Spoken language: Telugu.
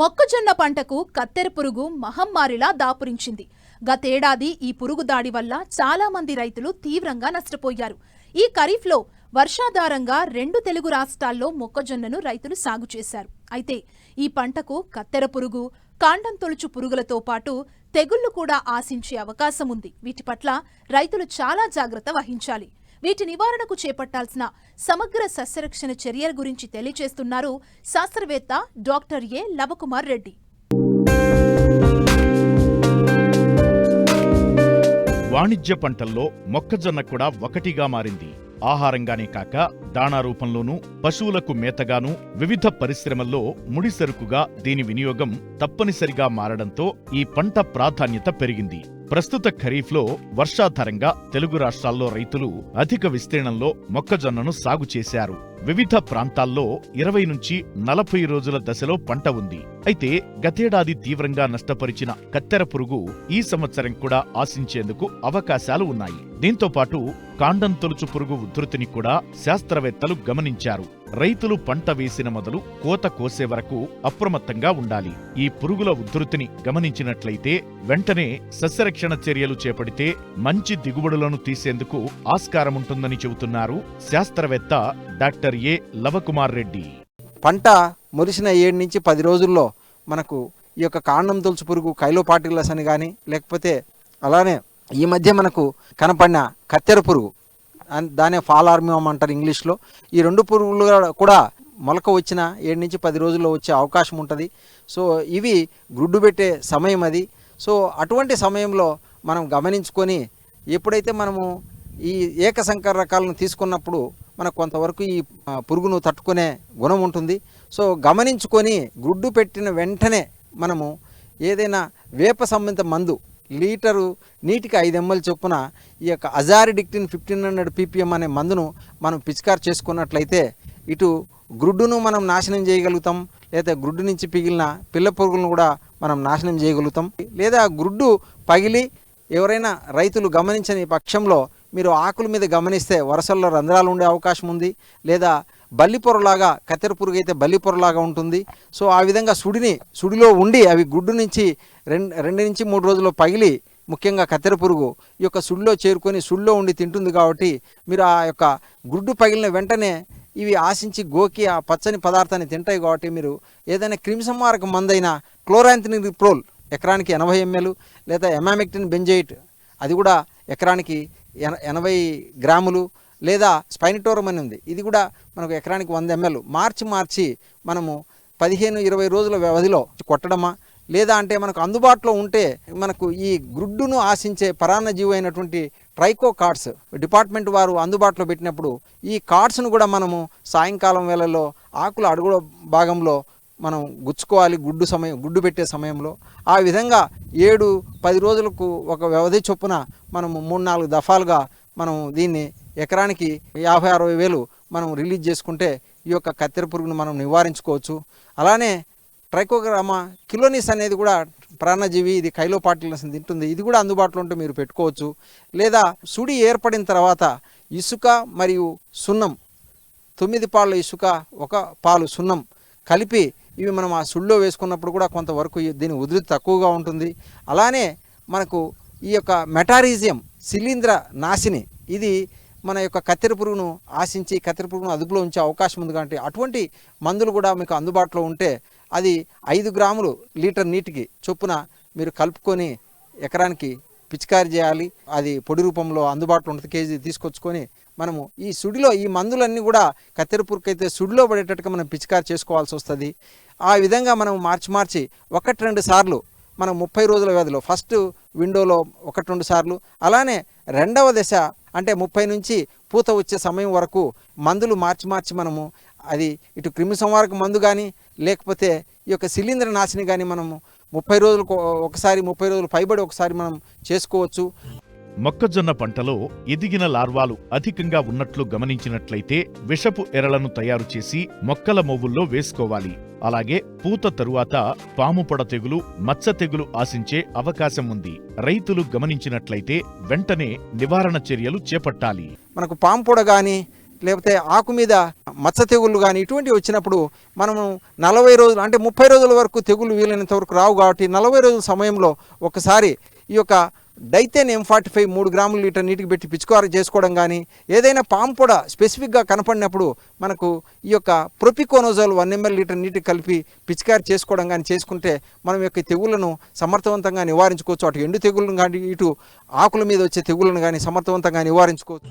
మొక్కజొన్న పంటకు కత్తెర పురుగు మహమ్మారిలా దాపురించింది. గతేడాది ఈ పురుగు దాడి వల్ల చాలా మంది రైతులు తీవ్రంగా నష్టపోయారు. ఈ ఖరీఫ్లో వర్షాధారంగా రెండు తెలుగు రాష్ట్రాల్లో మొక్కజొన్నను రైతులు సాగు చేశారు. అయితే ఈ పంటకు కత్తెర పురుగు కాండం తొలుచు పురుగులతో పాటు తెగుళ్ళు కూడా ఆశించే అవకాశం ఉంది. వీటి పట్ల రైతులు చాలా జాగ్రత్త వహించాలి. వీటి నివారణకు చేపట్టాల్సిన సమగ్ర సస్యరక్షణ చర్యల గురించి తెలియజేస్తున్నారు శాస్త్రవేత్త డాక్టర్ ఏ లవకుమార్ రెడ్డి. వాణిజ్య పంటల్లో మొక్కజొన్న కూడా ఒకటిగా మారింది. ఆహారంగానే కాక దాణా రూపంలోనూ పశువులకు మేతగానూ వివిధ పరిశ్రమల్లో ముడిసరుకుగా దీని వినియోగం తప్పనిసరిగా మారడంతో ఈ పంట ప్రాధాన్యత పెరిగింది. ప్రస్తుత ఖరీఫ్లో వర్షాధారంగా తెలుగు రాష్ట్రాల్లో రైతులు అధిక విస్తీర్ణంలో మొక్కజొన్నను సాగు చేశారు. వివిధ ప్రాంతాల్లో ఇరవై నుంచి నలభై రోజుల దశలో పంట ఉంది. అయితే గతేడాది తీవ్రంగా నష్టపరిచిన కత్తెర పురుగు ఈ సంవత్సరం కూడా ఆశించేందుకు అవకాశాలు ఉన్నాయి. దీంతో పాటు కాండం తొలుచు పురుగు ఉధృతిని కూడా శాస్త్రవేత్తలు గమనించారు. రైతులు పంట వేసిన మొదలు కోత కోసే వరకు అప్రమత్తంగా ఉండాలి. ఈ పురుగుల ఉధృతిని గమనించినట్లయితే వెంటనే సస్యరక్షణ చర్యలు చేపడితే మంచి దిగుబడులను తీసేందుకు ఆస్కారముంటుందని చెబుతున్నారు శాస్త్రవేత్త డాక్టర్ ఏ లవకుమార్ రెడ్డి. పంట మురిసిన ఏడు నుంచి పది రోజుల్లో మనకు ఈ యొక్క కాండం తొలుచు పురుగు కైలోపాటిలస్ అని కానీ లేకపోతే అలానే ఈ మధ్య మనకు కనపడిన కత్తెర పురుగు అన్- దానే ఫాలార్మియం అంటారు ఇంగ్లీష్లో. ఈ రెండు పురుగులు కూడా మొలక వచ్చిన ఏడు నుంచి పది రోజుల్లో వచ్చే అవకాశం ఉంటుంది. సో ఇవి గుడ్డు పెట్టే సమయం అది. సో అటువంటి సమయంలో మనం గమనించుకొని ఎప్పుడైతే మనము ఈ ఏకసంకర రకాలను తీసుకున్నప్పుడు మనకు కొంతవరకు ఈ పురుగును తట్టుకునే గుణం ఉంటుంది. సో గమనించుకొని గుడ్డు పెట్టిన వెంటనే మనము ఏదైనా వేప సంబంధిత మందు లీటరు నీటికి ఐదు ఎంఎల్ చొప్పున ఈ యొక్క అజారిడిక్టిన్ ఫిఫ్టీన్ హండ్రెడ్ పీపీఎం అనే మందును మనం పిచికారు చేసుకున్నట్లయితే ఇటు గ్రుడ్డును మనం నాశనం చేయగలుగుతాం లేదా గ్రుడ్డు నుంచి పిగిలిన పిల్ల పురుగులను కూడా మనం నాశనం చేయగలుగుతాం. లేదా గ్రుడ్డు పగిలి ఎవరైనా రైతులు గమనించని పక్షంలో మీరు ఆకుల మీద గమనిస్తే వరసల్లో రంధ్రాలు ఉండే అవకాశం ఉంది లేదా బల్లిపొరలాగా కత్తెర పురుగు అయితే బల్లిపొరలాగా ఉంటుంది. సో ఆ విధంగా సుడిని సుడిలో ఉండి అవి గుడ్డు నుంచి రెండు రెండు నుంచి మూడు రోజుల్లో పగిలి ముఖ్యంగా కత్తెర పురుగు ఈ యొక్క సుడిలో చేరుకొని సుడిలో ఉండి తింటుంది కాబట్టి మీరు ఆ యొక్క గుడ్డు పగిలిన వెంటనే ఇవి ఆశించి గోకి ఆ పచ్చని పదార్థాన్ని తింటాయి కాబట్టి మీరు ఏదైనా క్రిమిసంహారక మందైన క్లోరాంతినిప్రోల్ ఎకరానికి ఎనభై ఎంఎల్ లేదా ఎమామెక్టిన్ బెంజైట్ అది కూడా ఎకరానికి ఎన ఎనభై గ్రాములు లేదా స్పైనిటోరం అని ఉంది. ఇది కూడా మనకు ఎకరానికి వంద ఎంఎల్. మార్చి మార్చి మనము పదిహేను ఇరవై రోజుల వ్యవధిలో కొట్టడమా? లేదా అంటే మనకు అందుబాటులో ఉంటే మనకు ఈ గుడ్డును ఆశించే పరాన్నజీవి అయినటువంటి ట్రైకో కార్డ్స్ డిపార్ట్మెంట్ వారు అందుబాటులో పెట్టినప్పుడు ఈ కార్డ్స్ను కూడా మనము సాయంకాలం వేళల్లో ఆకుల అడుగుల భాగంలో మనం గుచ్చుకోవాలి గుడ్డు సమయం గుడ్డు పెట్టే సమయంలో. ఆ విధంగా ఏడు పది రోజులకు ఒక వ్యవధి చొప్పున మనము మూడు నాలుగు దఫాలుగా మనం దీన్ని ఎకరానికి యాభై అరవై వేలు మనం రిలీజ్ చేసుకుంటే ఈ యొక్క కత్తెర పురుగును మనం నివారించుకోవచ్చు. అలానే ట్రైకోగ్రామా కిలోనిస్ అనేది కూడా ప్రాణజీవి ఇది కైలోపాటిల్స్ తింటుంది. ఇది కూడా అందుబాటులో ఉంటే మీరు పెట్టుకోవచ్చు. లేదా సుడి ఏర్పడిన తర్వాత ఇసుక మరియు సున్నం తొమ్మిది పాళ్ళ ఇసుక ఒక పాలు సున్నం కలిపి ఇవి మనం ఆ సుడిలో వేసుకున్నప్పుడు కూడా కొంతవరకు దీని ఉధృతి తక్కువగా ఉంటుంది. అలానే మనకు ఈ యొక్క మెటారీజియం శిలీంద్ర నాశిని ఇది మన యొక్క కత్తెర పురుగును ఆశించి కత్తెర పురుగును అదుపులో ఉంచే అవకాశం ఉంది కాబట్టి అటువంటి మందులు కూడా మీకు అందుబాటులో ఉంటే అది ఐదు గ్రాములు లీటర్ నీటికి చొప్పున మీరు కలుపుకొని ఎకరానికి పిచికారి చేయాలి. అది పొడి రూపంలో అందుబాటులో ఉంటుంది కేజీ తీసుకొచ్చుకొని మనము ఈ సుడిలో ఈ మందులన్నీ కూడా కత్తెర పురుగుకైతే సుడిలో పడేటట్టుగా మనం పిచికారి చేసుకోవాల్సి వస్తుంది. ఆ విధంగా మనం మార్చి మార్చి ఒకటి రెండు సార్లు మనం ముప్పై రోజుల వ్యవధిలో ఫస్ట్ విండోలో ఒకటి రెండు సార్లు అలానే రెండవ దశ అంటే ముప్పై నుంచి పూత వచ్చే సమయం వరకు మందులు మార్చి మార్చి మనము అది ఇటు క్రిమి సంహారక మందు కానీ లేకపోతే ఈ యొక్క శిలీంద్ర నాశిని కానీ మనము ముప్పై రోజులకు ఒకసారి ముప్పై రోజులు పైబడి ఒకసారి మనం చేసుకోవచ్చు. మొక్కజొన్న పంటలో ఎదిగిన లార్వాలు అధికంగా ఉన్నట్లు గమనించినట్లయితే విషపు ఎరలను తయారు చేసి మొక్కల మొవ్వుల్లో వేసుకోవాలి. అలాగే పూత తరువాత పాముపొడ తెగులు మచ్చ తెగులు ఆశించే అవకాశం ఉంది. రైతులు గమనించినట్లయితే వెంటనే నివారణ చర్యలు చేపట్టాలి. మనకు పాముపొడ కానీ లేకపోతే ఆకు మీద మచ్చ తెగుళ్ళు కానీ ఇటువంటివి వచ్చినప్పుడు మనము నలభై రోజులు అంటే ముప్పై రోజుల వరకు తెగుళ్ళు వీలైనంత వరకు రావు కాబట్టి నలభై రోజుల సమయంలో ఒకసారి ఈ యొక్క డైతేన్ ఎం ఫార్టీ ఫైవ్ మూడు గ్రాములు లీటర్ నీటికి పెట్టి పిచుకారు చేసుకోవడం కానీ ఏదైనా పాము కూడా స్పెసిఫిక్గా కనపడినప్పుడు మనకు ఈ యొక్క ప్రొపికోనోజోల్ వన్ ఎంఎల్ లీటర్ నీటికి కలిపి పిచికారి చేసుకోవడం కానీ చేసుకుంటే మనం యొక్క తెగుళ్ళను సమర్థవంతంగా నివారించుకోవచ్చు. అటు ఎండు తెగుళ్ళను కానీ ఇటు ఆకుల మీద వచ్చే తెగుళ్ళను కానీ సమర్థవంతంగా నివారించుకోవచ్చు.